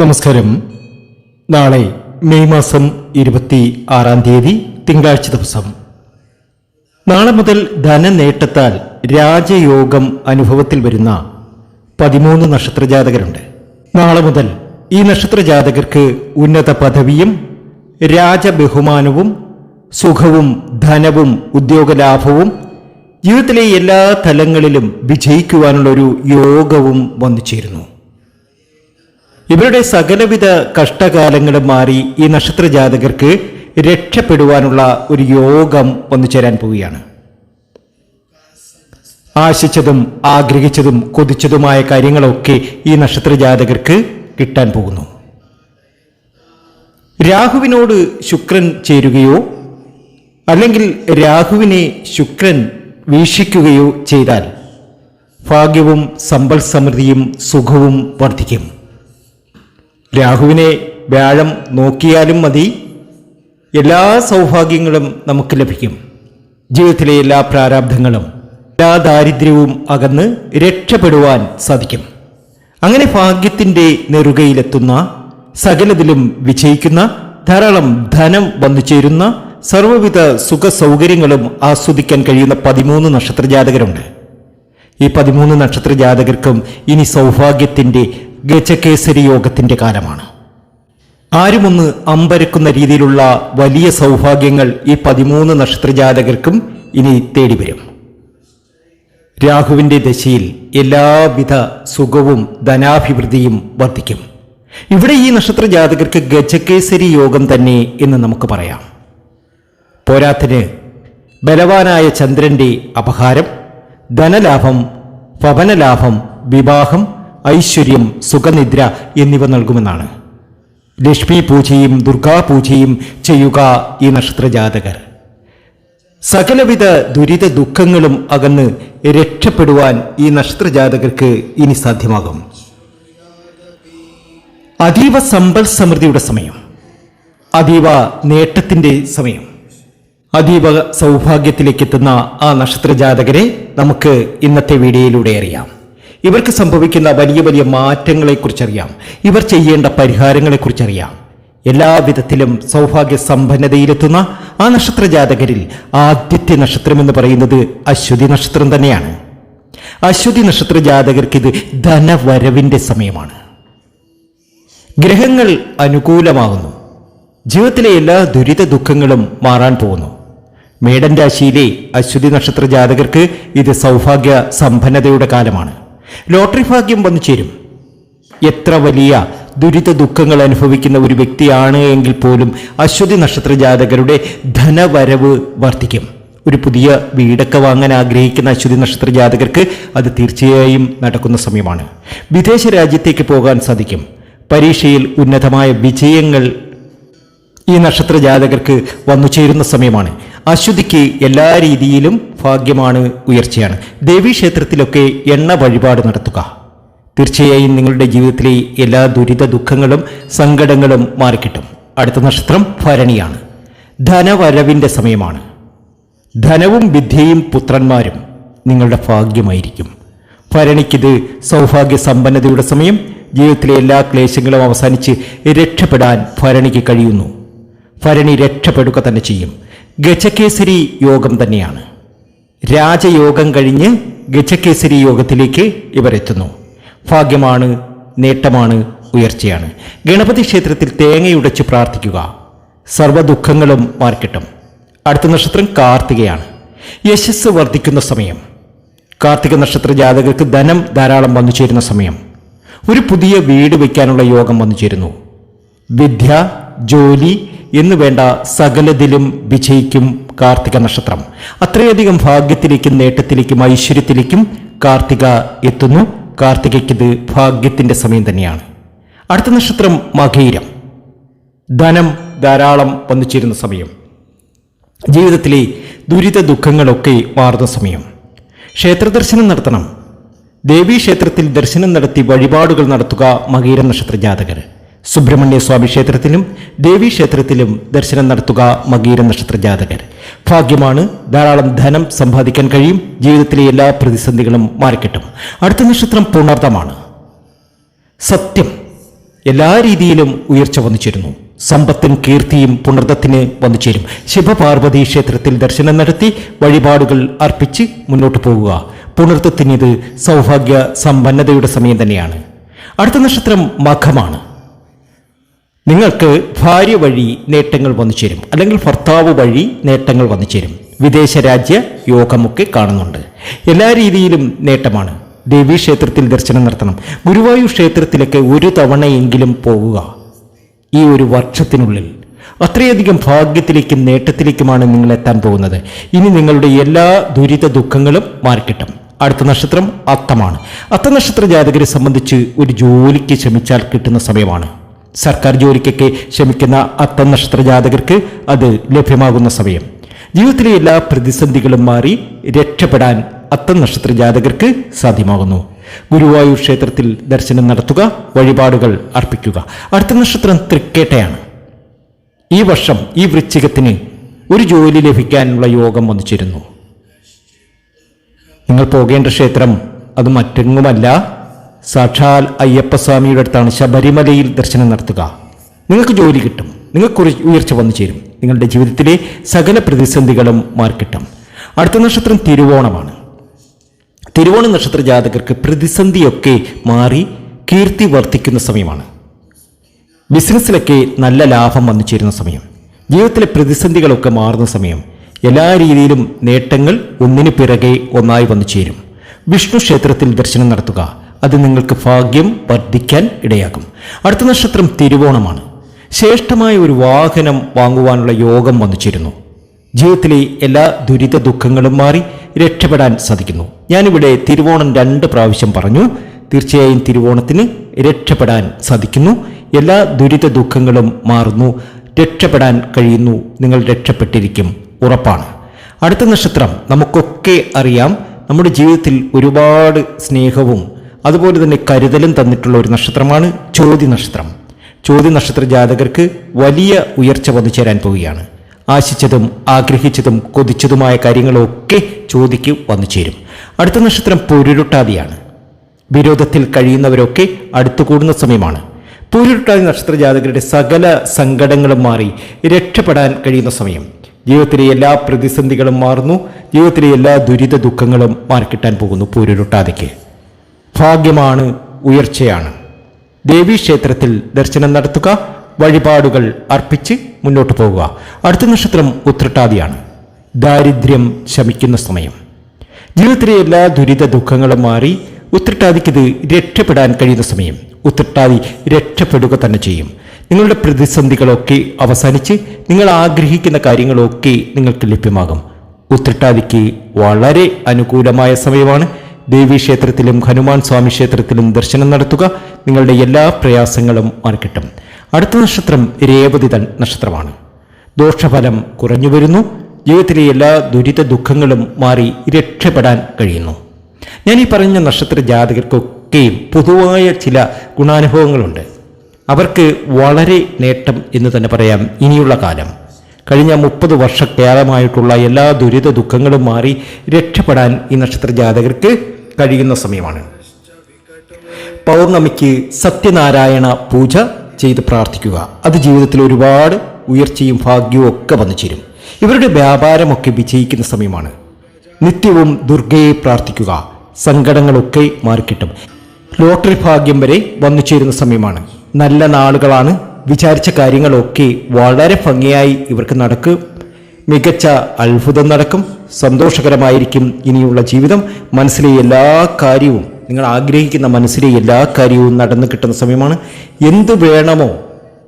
നമസ്കാരം. നാളെ മെയ് മാസം ഇരുപത്തി ആറാം തീയതി തിങ്കളാഴ്ച ദിവസം. നാളെ മുതൽ ധനനേട്ടത്താൽ രാജയോഗം അനുഭവത്തിൽ വരുന്ന പതിമൂന്ന് നക്ഷത്ര ജാതകരുണ്ട് നാളെ മുതൽ ഈ നക്ഷത്ര ജാതകർക്ക് ഉന്നത പദവിയും രാജബഹുമാനവും സുഖവും ധനവും ഉദ്യോഗലാഭവും ജീവിതത്തിലെ എല്ലാ തലങ്ങളിലും വിജയിക്കുവാനുള്ള ഒരു യോഗവും വന്നു ചേരുന്നു. ഇവരുടെ സകലവിധ കഷ്ടകാലങ്ങളും മാറി ഈ നക്ഷത്ര ജാതകർക്ക് രക്ഷപ്പെടുവാനുള്ള ഒരു യോഗം വന്നു ചേരാൻ പോവുകയാണ്. ആശിച്ചതും ആഗ്രഹിച്ചതും കൊതിച്ചതുമായ കാര്യങ്ങളൊക്കെ ഈ നക്ഷത്ര ജാതകർക്ക് കിട്ടാൻ പോകുന്നു. രാഹുവിനോട് ശുക്രൻ ചേരുകയോ അല്ലെങ്കിൽ രാഹുവിനെ ശുക്രൻ വീക്ഷിക്കുകയോ ചെയ്താൽ ഭാഗ്യവും സമ്പൽ സമൃദ്ധിയും സുഖവും വർദ്ധിക്കും. രാഹുവിനെ വ്യാഴം നോക്കിയാലും മതി. എല്ലാ സൗഭാഗ്യങ്ങളും നമുക്ക് ലഭിക്കും. ജീവിതത്തിലെ എല്ലാ പ്രാരാബ്ധങ്ങളും എല്ലാ ദാരിദ്ര്യവും അകന്ന് രക്ഷപ്പെടുവാൻ സാധിക്കും. അങ്ങനെ ഭാഗ്യത്തിന്റെ നെറുകയിലെത്തുന്ന സകലതിലും വിജയിക്കുന്ന ധാരാളം ധനം വന്നു ചേരുന്ന സർവവിധ സുഖ സൗകര്യങ്ങളും ആസ്വദിക്കാൻ കഴിയുന്ന പതിമൂന്ന് നക്ഷത്ര ജാതകരുണ്ട് ഈ പതിമൂന്ന് നക്ഷത്ര ജാതകർക്കും ഇനി സൗഭാഗ്യത്തിന്റെ ഗജകേസരി യോഗത്തിന്റെ കാലമാണ്. ആരുമൊന്ന് അമ്പരക്കുന്ന രീതിയിലുള്ള വലിയ സൗഭാഗ്യങ്ങൾ ഈ പതിമൂന്ന് നക്ഷത്രജാതകർക്കും ഇനി തേടി വരും രാഹുവിന്റെ ദശയിൽ എല്ലാവിധ സുഖവും ധനാഭിവൃദ്ധിയും വർദ്ധിക്കും. ഇവിടെ ഈ നക്ഷത്ര ജാതകർക്ക് ഗജകേസരി യോഗം തന്നെ എന്ന് നമുക്ക് പറയാം. പോരാത്തിന് ബലവാനായ ചന്ദ്രന്റെ അപഹാരം ധനലാഭം ഭവനലാഭം വിവാഹം ഐശ്വര്യം സുഖനിദ്ര എന്നിവ നൽകുമെന്നാണ്. ലക്ഷ്മി പൂജയും ദുർഗാപൂജയും ചെയ്യുക ഈ നക്ഷത്രജാതകർ. സകലവിധ ദുരിത ദുഃഖങ്ങളും അകന്ന് രക്ഷപ്പെടുവാൻ ഈ നക്ഷത്രജാതകർക്ക് ഇനി സാധ്യമാകും. അതീവ സമ്പൽ സമൃദ്ധിയുടെ സമയം. അതീവ നേട്ടത്തിന്റെ സമയം. അതീവ സൗഭാഗ്യത്തിലേക്ക് എത്തുന്ന ആ നക്ഷത്ര ജാതകരെ നമുക്ക് ഇന്നത്തെ വീഡിയോയിലൂടെ അറിയാം. ഇവർക്ക് സംഭവിക്കുന്ന വലിയ വലിയ മാറ്റങ്ങളെക്കുറിച്ചറിയാം. ഇവർ ചെയ്യേണ്ട പരിഹാരങ്ങളെക്കുറിച്ചറിയാം. എല്ലാവിധത്തിലും സൗഭാഗ്യ സമ്പന്നതയിലെത്തുന്ന ആ നക്ഷത്ര ജാതകരിൽ ആദ്യത്തെ നക്ഷത്രം എന്ന് പറയുന്നത് അശ്വതി നക്ഷത്രം തന്നെയാണ്. അശ്വതി നക്ഷത്ര ജാതകർക്ക് ഇത് ധനവരവിന്റെ സമയമാണ്. ഗ്രഹങ്ങൾ അനുകൂലമാകുന്നു ജീവിതത്തിലെ എല്ലാ ദുരിത ദുഃഖങ്ങളും മാറാൻ പോകുന്നു. മേടൻ രാശിയിലെ അശ്വതി നക്ഷത്ര ജാതകർക്ക് ഇത് സൗഭാഗ്യ സമ്പന്നതയുടെ കാലമാണ്. ലോട്ടറി ഭാഗ്യം വന്നു ചേരും. എത്ര വലിയ ദുരിത ദുഃഖങ്ങൾ അനുഭവിക്കുന്ന ഒരു വ്യക്തിയാണ് എങ്കിൽ പോലും അശ്വതി നക്ഷത്ര ജാതകരുടെ ധനവരവ് വർദ്ധിക്കും. ഒരു പുതിയ വീടൊക്കെ വാങ്ങാൻ ആഗ്രഹിക്കുന്ന അശ്വതി നക്ഷത്ര ജാതകർക്ക് അത് തീർച്ചയായും നടക്കുന്ന സമയമാണ്. വിദേശ രാജ്യത്തേക്ക് പോകാൻ സാധിക്കും. പരീക്ഷയിൽ ഉന്നതമായ വിജയങ്ങൾ ഈ നക്ഷത്ര ജാതകർക്ക് വന്നു ചേരുന്ന സമയമാണ്. അശ്വതിക്ക് എല്ലാ രീതിയിലും ഭാഗ്യമാണ് ഉയർച്ചയാണ്. ദേവീക്ഷേത്രത്തിലൊക്കെ എണ്ണ വഴിപാട് നടത്തുക. തീർച്ചയായും നിങ്ങളുടെ ജീവിതത്തിലെ എല്ലാ ദുരിത ദുഃഖങ്ങളും സങ്കടങ്ങളും മാറിക്കിട്ടും. അടുത്ത നക്ഷത്രം ഭരണിയാണ്. ധനവരവിന്റെ സമയമാണ്. ധനവും വിദ്യയും പുത്രന്മാരും നിങ്ങളുടെ ഭാഗ്യമായിരിക്കും. ഭരണിക്കിത് സൗഭാഗ്യ സമ്പന്നതയുടെ സമയം ജീവിതത്തിലെ എല്ലാ ക്ലേശങ്ങളും അവസാനിച്ച് രക്ഷപ്പെടാൻ ഭരണിക്ക് കഴിയുന്നു. ഭരണി രക്ഷപ്പെടുക തന്നെ ചെയ്യും. ഗജകേസരി യോഗം തന്നെയാണ്. രാജയോഗം കഴിഞ്ഞ് ഗജകേസരി യോഗത്തിലേക്ക് ഇവരെത്തുന്നു. ഭാഗ്യമാണ് നേട്ടമാണ് ഉയർച്ചയാണ്. ഗണപതി ക്ഷേത്രത്തിൽ തേങ്ങയുടച്ച് പ്രാർത്ഥിക്കുക. സർവദുഃഖങ്ങളും മാർക്കിട്ടും അടുത്ത നക്ഷത്രം കാർത്തികയാണ്. യശസ് വർദ്ധിക്കുന്ന സമയം. കാർത്തിക നക്ഷത്ര ജാതകർക്ക് ധനം ധാരാളം വന്നു ചേരുന്ന സമയം. ഒരു പുതിയ വീട് വയ്ക്കാനുള്ള യോഗം വന്നു ചേരുന്നു. വിദ്യ ജോലി എന്ന് വേണ്ട സകലതിലും വിജയിക്കും കാർത്തിക നക്ഷത്രം. അത്രയധികം ഭാഗ്യത്തിലേക്കും നേട്ടത്തിലേക്കും ഐശ്വര്യത്തിലേക്കും കാർത്തിക എത്തുന്നു. കാർത്തികയ്ക്ക് ഇത് സമയം തന്നെയാണ്. അടുത്ത നക്ഷത്രം മകയിരം. ധനം ധാരാളം വന്നു ചേരുന്ന സമയം. ജീവിതത്തിലെ ദുരിത ദുഃഖങ്ങളൊക്കെ മാറുന്ന സമയം. ക്ഷേത്രദർശനം നടത്തണം. ദേവീക്ഷേത്രത്തിൽ ദർശനം നടത്തി വഴിപാടുകൾ നടത്തുക മകീര നക്ഷത്ര ജാതകർ. സുബ്രഹ്മണ്യ സ്വാമി ക്ഷേത്രത്തിലും ദേവീക്ഷേത്രത്തിലും ദർശനം നടത്തുക മകീര നക്ഷത്ര ജാതകർ ഭാഗ്യമാണ് ധാരാളം ധനം സമ്പാദിക്കാൻ കഴിയും. ജീവിതത്തിലെ എല്ലാ പ്രതിസന്ധികളും മാറിക്കിട്ടും. അടുത്ത നക്ഷത്രം പുണർദമാണ് സത്യം എല്ലാ രീതിയിലും ഉയർച്ച വന്നു ചേരുന്നു. സമ്പത്തും കീർത്തിയും പുണർദത്തിന് വന്നു ചേരും. ശിവപാർവതി ക്ഷേത്രത്തിൽ ദർശനം നടത്തി വഴിപാടുകൾ അർപ്പിച്ച് മുന്നോട്ട് പോകുക പുണർദത്തിന് ഇത് സൗഭാഗ്യ സമ്പന്നതയുടെ സമയം തന്നെയാണ്. അടുത്ത നക്ഷത്രം മഖമാണ്. നിങ്ങൾക്ക് ഭാര്യ വഴി നേട്ടങ്ങൾ വന്നു ചേരും. അല്ലെങ്കിൽ ഭർത്താവ് വഴി നേട്ടങ്ങൾ വന്നു ചേരും. വിദേശ രാജ്യ യോഗമൊക്കെ കാണുന്നുണ്ട്. എല്ലാ രീതിയിലും നേട്ടമാണ്. ദേവീ ക്ഷേത്രത്തിൽ ദർശനം നടത്തണം. ഗുരുവായൂർ ക്ഷേത്രത്തിലൊക്കെ ഒരു തവണയെങ്കിലും പോകുക. ഈ ഒരു വർഷത്തിനുള്ളിൽ അത്രയധികം ഭാഗ്യത്തിലേക്കും നേട്ടത്തിലേക്കുമാണ് നിങ്ങൾ എത്താൻ പോകുന്നത്. ഇനി നിങ്ങളുടെ എല്ലാ ദുരിത ദുഃഖങ്ങളും മാറിക്കിട്ടും. അടുത്ത നക്ഷത്രം അത്തമാണ്. അത്ത നക്ഷത്ര ജാതകരെ സംബന്ധിച്ച് ഒരു ജോലിക്ക് ശ്രമിച്ചാൽ കിട്ടുന്ന സമയമാണ്. സർക്കാർ ജോലിക്കൊക്കെ ശ്രമിക്കുന്ന അത്ത നക്ഷത്ര ജാതകർക്ക് അത് ലഭ്യമാകുന്ന സമയം. ജീവിതത്തിലെ എല്ലാ പ്രതിസന്ധികളും മാറി രക്ഷപ്പെടാൻ അത്ത നക്ഷത്ര ജാതകർക്ക് സാധ്യമാകുന്നു. ഗുരുവായൂർ ക്ഷേത്രത്തിൽ ദർശനം നടത്തുക വഴിപാടുകൾ അർപ്പിക്കുക. അടുത്ത നക്ഷത്രം തൃക്കേട്ടയാണ്. ഈ വർഷം ഈ വൃശ്ചികത്തിന് ഒരു ജോലി ലഭിക്കാനുള്ള യോഗം വന്നു ചേരുന്നു നിങ്ങൾ പോകേണ്ട ക്ഷേത്രം അത് മറ്റെങ്ങുമല്ല. സാക്ഷാൽ അയ്യപ്പസ്വാമിയുടെ അടുത്താണ് ശബരിമലയിൽ ദർശനം നടത്തുക. നിങ്ങൾക്ക് ജോലി കിട്ടും. നിങ്ങൾക്ക് ഉയർച്ച വന്നു ചേരും. നിങ്ങളുടെ ജീവിതത്തിലെ സകല പ്രതിസന്ധികളും മാർക്കിട്ടും അടുത്ത നക്ഷത്രം തിരുവോണമാണ്. തിരുവോണ നക്ഷത്ര ജാതകർക്ക് പ്രതിസന്ധിയൊക്കെ മാറി കീർത്തി വർദ്ധിക്കുന്ന സമയമാണ്. ബിസിനസ്സിലൊക്കെ നല്ല ലാഭം വന്നു ചേരുന്ന സമയം. ജീവിതത്തിലെ പ്രതിസന്ധികളൊക്കെ മാറുന്ന സമയം. എല്ലാ രീതിയിലും നേട്ടങ്ങൾ ഒന്നിനു പിറകെ ഒന്നായി വന്നു ചേരും. വിഷ്ണു ക്ഷേത്രത്തിൽ ദർശനം നടത്തുക. അത് നിങ്ങൾക്ക് ഭാഗ്യം വർദ്ധിക്കാൻ ഇടയാക്കും. അടുത്ത നക്ഷത്രം തിരുവോണമാണ്. ശ്രേഷ്ഠമായ ഒരു വാഹനം വാങ്ങുവാനുള്ള യോഗം വന്നിച്ചിരുന്നു ജീവിതത്തിലെ എല്ലാ ദുരിത ദുഃഖങ്ങളും മാറി രക്ഷപ്പെടാൻ സാധിക്കുന്നു. ഞാനിവിടെ തിരുവോണം രണ്ട് പ്രാവശ്യം പറഞ്ഞു. തീർച്ചയായും തിരുവോണത്തിന് രക്ഷപ്പെടാൻ സാധിക്കുന്നു. എല്ലാ ദുരിത ദുഃഖങ്ങളും മാറുന്നു. രക്ഷപ്പെടാൻ കഴിയുന്നു. നിങ്ങൾ രക്ഷപ്പെട്ടിരിക്കും. ഉറപ്പാണ്. അടുത്ത നക്ഷത്രം നമുക്കൊക്കെ അറിയാം. നമ്മുടെ ജീവിതത്തിൽ ഒരുപാട് സ്നേഹവും അതുപോലെ തന്നെ കരുതലും തന്നിട്ടുള്ള ഒരു നക്ഷത്രമാണ് ചോതി നക്ഷത്രം ചോതി നക്ഷത്ര ജാതകർക്ക് വലിയ ഉയർച്ച വന്നു ചേരാൻ പോവുകയാണ്. ആശിച്ചതും ആഗ്രഹിച്ചതും കൊതിച്ചതുമായ കാര്യങ്ങളൊക്കെ ചോദിക്ക് വന്നു ചേരും. അടുത്ത നക്ഷത്രം പൊരുരുട്ടാതിയാണ്. വിരോധത്തിൽ കഴിയുന്നവരൊക്കെ അടുത്തു കൂടുന്ന സമയമാണ്. പൂരുട്ടാതി നക്ഷത്ര ജാതകരുടെ സകല സങ്കടങ്ങളും മാറി രക്ഷപ്പെടാൻ കഴിയുന്ന സമയം. ജീവിതത്തിലെ എല്ലാ പ്രതിസന്ധികളും മാറുന്നു. ജീവിതത്തിലെ എല്ലാ ദുരിത ദുഃഖങ്ങളും മാറിക്കിട്ടാൻ പോകുന്നു പൂരുരുട്ടാതിക്ക്. ഭാഗ്യമാണ് ഉയർച്ചയാണ്. ദേവീക്ഷേത്രത്തിൽ ദർശനം നടത്തുക വഴിപാടുകൾ അർപ്പിച്ച് മുന്നോട്ട് പോവുക അടുത്ത നക്ഷത്രം ഉത്രട്ടാതിയാണ്. ദാരിദ്ര്യം ശമിക്കുന്ന സമയം. ജീവിതത്തിലെ എല്ലാ ദുരിത ദുഃഖങ്ങളും മാറി ഉത്രട്ടാതിക്കിത് രക്ഷപ്പെടാൻ കഴിയുന്ന സമയം. ഉത്രട്ടാതി രക്ഷപ്പെടുക തന്നെ ചെയ്യും. നിങ്ങളുടെ പ്രതിസന്ധികളൊക്കെ അവസാനിച്ച് നിങ്ങൾ ആഗ്രഹിക്കുന്ന കാര്യങ്ങളൊക്കെ നിങ്ങൾക്ക് ലഭ്യമാകും. ഉത്രട്ടാതിക്ക് വളരെ അനുകൂലമായ സമയമാണ്. ദേവീക്ഷേത്രത്തിലും ഹനുമാൻ സ്വാമി ക്ഷേത്രത്തിലും ദർശനം നടത്തുക നിങ്ങളുടെ എല്ലാ പ്രയാസങ്ങളും മാറിക്കിട്ടും. അടുത്ത നക്ഷത്രം രേവതി തൻ നക്ഷത്രമാണ്. ദോഷഫലം കുറഞ്ഞു വരുന്നു. ജീവിതത്തിലെ എല്ലാ ദുരിത ദുഃഖങ്ങളും മാറി രക്ഷപ്പെടാൻ കഴിയുന്നു. ഞാൻ ഈ പറഞ്ഞ നക്ഷത്ര ജാതകർക്കൊക്കെയും പൊതുവായ ചില ഗുണാനുഭവങ്ങളുണ്ട്. അവർക്ക് വളരെ നേട്ടം എന്ന് തന്നെ പറയാം ഇനിയുള്ള കാലം. കഴിഞ്ഞ മുപ്പത് വർഷക്കാലമായിട്ടുള്ള എല്ലാ ദുരിത ദുഃഖങ്ങളും മാറി രക്ഷപ്പെടാൻ ഈ നക്ഷത്ര ജാതകർക്ക് കഴിയുന്ന സമയമാണ്. പൗർണമിക്ക് സത്യനാരായണ പൂജ ചെയ്ത് പ്രാർത്ഥിക്കുക. അത് ജീവിതത്തിൽ ഒരുപാട് ഉയർച്ചയും ഭാഗ്യവും ഒക്കെ വന്നു ചേരും. ഇവരുടെ വ്യാപാരമൊക്കെ വിജയിക്കുന്ന സമയമാണ്. നിത്യവും ദുർഗയെ പ്രാർത്ഥിക്കുക. സങ്കടങ്ങളൊക്കെ മാറിക്കിട്ടും. ലോട്ടറി ഭാഗ്യം വരെ വന്നു ചേരുന്ന സമയമാണ്. നല്ല നാളുകളാണ്. വിചാരിച്ച കാര്യങ്ങളൊക്കെ വളരെ ഭംഗിയായി ഇവർക്ക് നടക്കും മികച്ച അത്ഭുതം നടക്കും. സന്തോഷകരമായിരിക്കും ഇനിയുള്ള ജീവിതം. മനസ്സിലെ എല്ലാ കാര്യവും നിങ്ങൾ ആഗ്രഹിക്കുന്ന മനസ്സിലെ എല്ലാ കാര്യവും നടന്നു കിട്ടുന്ന സമയമാണ്. എന്ത് വേണമോ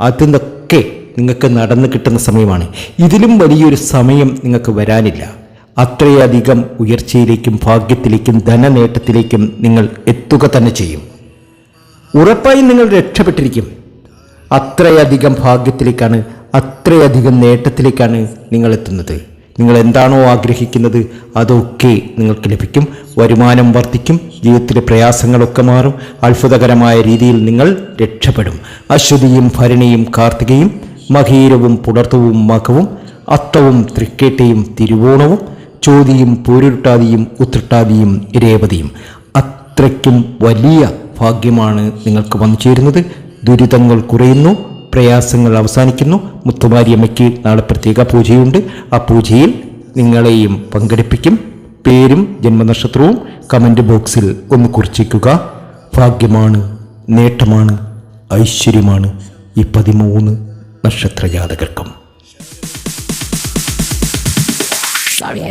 അതിന്നൊക്കെ നിങ്ങൾക്ക് നടന്നു കിട്ടുന്ന സമയമാണ്. ഇതിലും വലിയൊരു സമയം നിങ്ങൾക്ക് വരാനില്ല. അത്രയധികം ഉയർച്ചയിലേക്കും ഭാഗ്യത്തിലേക്കും ധനനേട്ടത്തിലേക്കും നിങ്ങൾ എത്തുക തന്നെ ചെയ്യും. ഉറപ്പായും നിങ്ങൾ രക്ഷപ്പെട്ടിരിക്കും. അത്രയധികം ഭാഗ്യത്തിലേക്കാണ് അത്രയധികം നേട്ടത്തിലേക്കാണ് നിങ്ങൾ എത്തുന്നത് നിങ്ങൾ എന്താണോ ആഗ്രഹിക്കുന്നത് അതൊക്കെ നിങ്ങൾക്ക് ലഭിക്കും. വരുമാനം വർദ്ധിക്കും. ജീവിതത്തിലെ പ്രയാസങ്ങളൊക്കെ മാറും. അത്ഭുതകരമായ രീതിയിൽ നിങ്ങൾ രക്ഷപ്പെടും. അശ്വതിയും ഭരണിയും കാർത്തികയും മഹീരവും പുണർത്തവും മകവും അത്തവും തൃക്കേട്ടയും തിരുവോണവും ചോതിയും പൂരുരുട്ടാതിയും ഉത്രട്ടാതിയും രേവതിയും. അത്രയ്ക്കും വലിയ ഭാഗ്യമാണ് നിങ്ങൾക്ക് വന്നു ചേരുന്നത് ദുരിതങ്ങൾ കുറയുന്നു. പ്രയാസങ്ങൾ അവസാനിക്കുന്നു. മുത്തുമാരിയമ്മയ്ക്ക് നാളെ പ്രത്യേക പൂജയുണ്ട്. ആ പൂജയിൽ നിങ്ങളെയും പങ്കെടുപ്പിക്കും. പേരും ജന്മനക്ഷത്രവും കമന്റ് ബോക്സിൽ ഒന്ന് കുറിച്ചിക്കുക ഭാഗ്യമാണ് നേട്ടമാണ് ഐശ്വര്യമാണ് ഈ പതിമൂന്ന് നക്ഷത്ര ജാതകർക്കും Sorry,